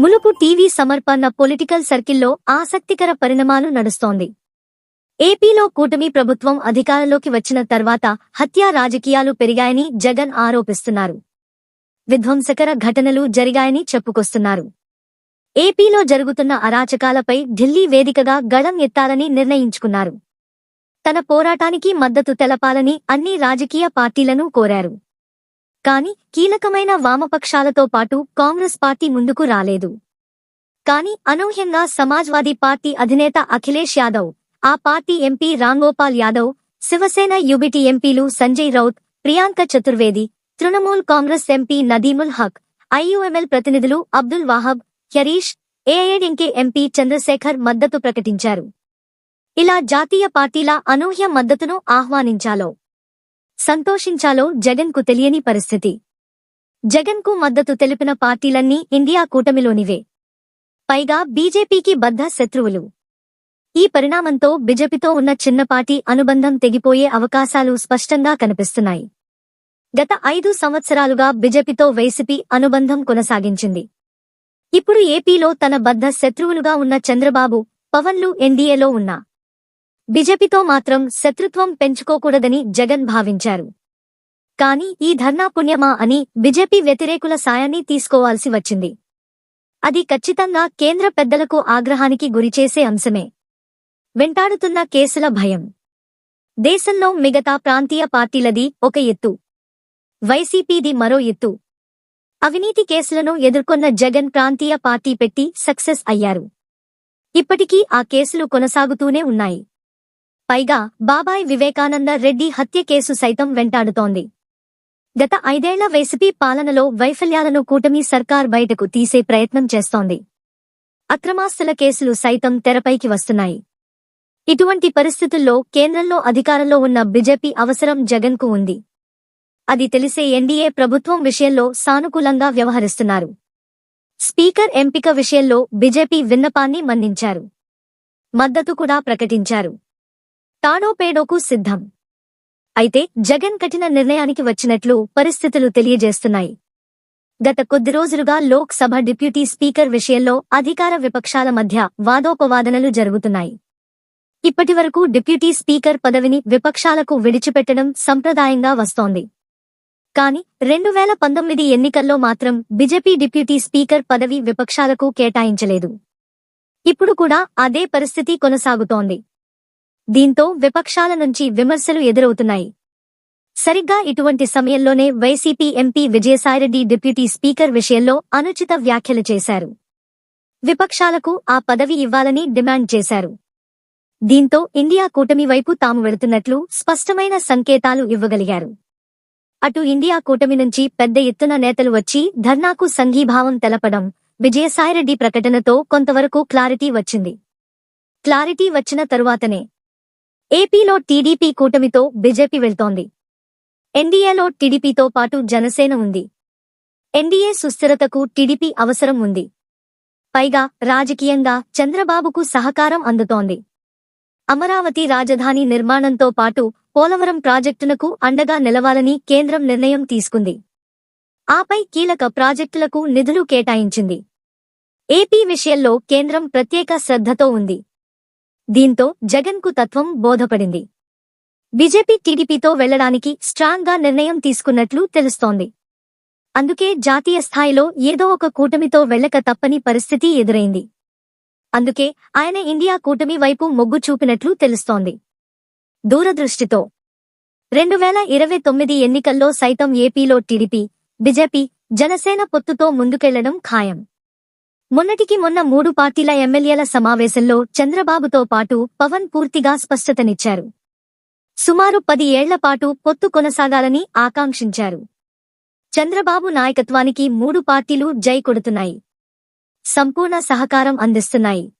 ములుపు TV సమర్పణ political సర్కిల్లో ఆసక్తికర పరిణామాలు నడుస్తోంది. ఏపీలో కూటమి ప్రభుత్వం అధికారంలోకి వచ్చిన తర్వాత హత్యా రాజకీయాలు పెరిగాయని జగన్ ఆరోపిస్తున్నారు. విధ్వంసకర ఘటనలు జరిగాయని చెప్పుకొస్తున్నారు. ఏపీలో జరుగుతున్న అరాచకాలపై ఢిల్లీ వేదికగా గళం ఎత్తాలని నిర్ణయించుకున్నారు. తన పోరాటానికి మద్దతు తెలపాలని అన్ని రాజకీయ పార్టీలను కోరారు. కాని కీలకమైన వామపక్షాలతో పాటు కాంగ్రెస్ పార్టీ ముందుకు రాలేదు. కాని అనూహ్యంగా సమాజ్వాదీ పార్టీ అధినేత అఖిలేష్ యాదవ్ ఆ party MP Ramgopal Yadav Shiv Sena UBT ఎంపీలు Sanjay Raut Priyanka Chaturvedi Trinamool Congress MP Nadimul Haque IUML ప్రతినిధులు అబ్దుల్ వాహబ్ హరీష్ ఏఐడింకే ఎంపీ చంద్రశేఖర్ మద్దతు ప్రకటించారు. ఇలా జాతీయ పార్టీల అనూహ్య మద్దతును ఆహ్వానించాలో. సంతోషించాలో జగన్కు తెలియని పరిస్థితి. జగన్కు మద్దతు తెలిపిన పార్టీలన్నీ ఇండియా కూటమిలోనివే. పైగా బీజేపీకి బద్ధ శత్రువులు. ఈ పరిణామంతో బిజెపితో ఉన్న చిన్నపాటి అనుబంధం తెగిపోయే అవకాశాలు స్పష్టంగా కనిపిస్తున్నాయి. గత ఐదు సంవత్సరాలుగా బిజెపితో వైసీపీ అనుబంధం కొనసాగించింది. ఇప్పుడు ఏపీలో తన బద్ధ శత్రువులుగా ఉన్న చంద్రబాబు పవన్లు ఎన్డీఏలో ఉన్నా. బిజెపితో మాత్రం శత్రుత్వం పెంచుకోకూడదని జగన్ భావించారు. కాని ఈ ధర్నా పుణ్యమా అని బిజెపి వ్యతిరేకుల సాయాన్ని తీసుకోవాల్సి వచ్చింది. అది ఖచ్చితంగా కేంద్ర పెద్దలకు ఆగ్రహానికి గురిచేసే అంశమే. వెంటాడుతున్న కేసుల భయం. దేశంలో మిగతా ప్రాంతీయ పార్టీలది ఒక ఎత్తు. వైసీపీది మరో ఎత్తు. అవినీతి కేసులను ఎదుర్కొన్న జగన్ ప్రాంతీయ పార్టీ పెట్టి సక్సెస్ అయ్యారు. ఇప్పటికీ ఆ కేసులు కొనసాగుతూనే ఉన్నాయి. పైగా బాబాయ్ వివేకానంద రెడ్డి హత్య కేసు సైతం వెంటాడుతోంది. గత ఐదేళ్ళ వైసీపీ పాలనలో వైఫల్యాలను కూటమి సర్కార్ బయటకు తీసే ప్రయత్నం చేస్తోంది. అక్రమాస్తుల కేసులు సైతం తెరపైకి వస్తున్నాయి. ఇటువంటి పరిస్థితుల్లో కేంద్రంలో అధికారంలో ఉన్న బీజేపీ అవసరం జగన్కు ఉంది. అది తెలిసే ఎన్డీఏ ప్రభుత్వం విషయంలో సానుకూలంగా వ్యవహరిస్తున్నారు. స్పీకర్ ఎంపిక విషయంలో బిజెపి విన్నపాన్ని మన్నించారు. మద్దతు కూడా ప్రకటించారు. తాడోపేడోకు సిద్ధం. అయితే జగన్ కఠిన నిర్ణయానికి వచ్చినట్లు పరిస్థితులు తెలియజేస్తున్నాయి. గత కొద్ది రోజులుగా లోక్ సభ డిప్యూటీ స్పీకర్ విషయంలో అధికార విపక్షాల మధ్య వాదోపవాదనలు జరుగుతున్నాయి. ఇప్పటివరకు డిప్యూటీ స్పీకర్ పదవిని విపక్షాలకు విడిచిపెట్టడం సంప్రదాయంగా వస్తోంది. కాని రెండు వేల పంతొమ్మిది ఎన్నికల్లో మాత్రం బిజెపి డిప్యూటీ స్పీకర్ పదవి విపక్షాలకు కేటాయించలేదు. ఇప్పుడు కూడా అదే పరిస్థితి కొనసాగుతోంది. దీంతో విపక్షాల నుంచి విమర్శలు ఎదురవుతున్నాయి. సరిగ్గా ఇటువంటి సమయంలోనే YCP MP Vijayasai Reddy deputy speaker విషయంలో అనుచిత వ్యాఖ్యలు చేశారు. విపక్షాలకు ఆ పదవి ఇవ్వాలని డిమాండ్ చేశారు. దీంతో ఇండియా కూటమి వైపు తాము వెళుతున్నట్లు స్పష్టమైన సంకేతాలు ఇవ్వగలిగారు. అటు ఇండియా కూటమి నుంచి పెద్ద ఎత్తున నేతలు వచ్చి ధర్నాకు సంఘీభావం తెలపడం విజయసాయిరెడ్డి ప్రకటనతో కొంతవరకు క్లారిటీ వచ్చింది. క్లారిటీ వచ్చిన తరువాతనే ఏపీలో టీడీపీ కూటమితో బీజేపీ వెళ్తోంది. ఎన్డీఏలో టీడీపీతో పాటు జనసేన ఉంది. ఎన్డీఏ సుస్థిరతకు టీడీపీ అవసరం ఉంది. పైగా రాజకీయంగా చంద్రబాబుకు సహకారం అందుతోంది. అమరావతి రాజధాని నిర్మాణంతో పాటు పోలవరం ప్రాజెక్టునకు అండగా నిలవాలని కేంద్రం నిర్ణయం తీసుకుంది. ఆపై కీలక ప్రాజెక్టులకు నిధులు కేటాయించింది. ఏపీ విషయంలో కేంద్రం ప్రత్యేక శ్రద్ధతో ఉంది. దీంతో జగన్కు తత్వం బోధపడింది. బీజేపీ టీడీపీతో వెళ్ళడానికి స్ట్రాంగ్గా నిర్ణయం తీసుకున్నట్లు తెలుస్తోంది. అందుకే జాతీయ స్థాయిలో ఏదో ఒక కూటమితో వెళ్ళక తప్పని పరిస్థితి ఎదురైంది. అందుకే ఆయన ఇండియా కూటమి వైపు మొగ్గు చూపినట్లు తెలుస్తోంది. దూరదృష్టితో రెండు వేల ఇరవై తొమ్మిది ఎన్నికల్లో సైతం ఏపీలో టీడీపీ బీజేపీ జనసేన పొత్తుతో ముందుకెళ్ళడం ఖాయం. మొన్నటికి మొన్న మూడు పార్టీల ఎమ్మెల్యేల సమావేశంలో చంద్రబాబుతో పాటు పవన్ పూర్తిగా స్పష్టతనిచ్చారు. సుమారు పది ఏళ్ళ పాటు పొత్తు కొనసాగాలని ఆకాంక్షించారు. చంద్రబాబు నాయకత్వానికి మూడు పార్టీలు జై కొడుతున్నాయి. సంపూర్ణ సహకారం అందిస్తున్నాయి.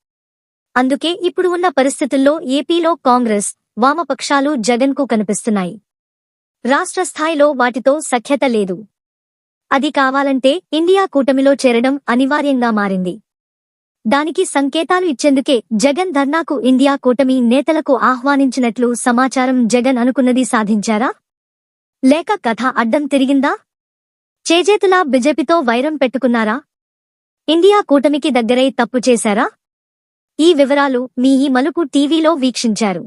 అందుకే ఇప్పుడు ఉన్న పరిస్థితుల్లో ఏపీలో కాంగ్రెస్ వామపక్షాలు జగన్కు కనిపిస్తున్నాయి. రాష్ట్ర స్థాయిలో వాటితో సఖ్యత లేదు. అది కావాలంటే ఇండియా కూటమిలో చేరడం అనివార్యంగా మారింది. దానికి సంకేతాలు ఇచ్చేందుకే జగన్ ధర్నాకు ఇండియా కూటమి నేతలకు ఆహ్వానించినట్లు సమాచారం జగన్ అనుకున్నది సాధించారా? లేక కథ అడ్డం తిరిగిందా? చేజేతులా బిజెపితో వైరం పెట్టుకున్నారా? ఇండియా కూటమికి దగ్గరై తప్పు చేశారా? ఈ వివరాలు మీ ఈ మలుపు టీవీలో వీక్షించారు.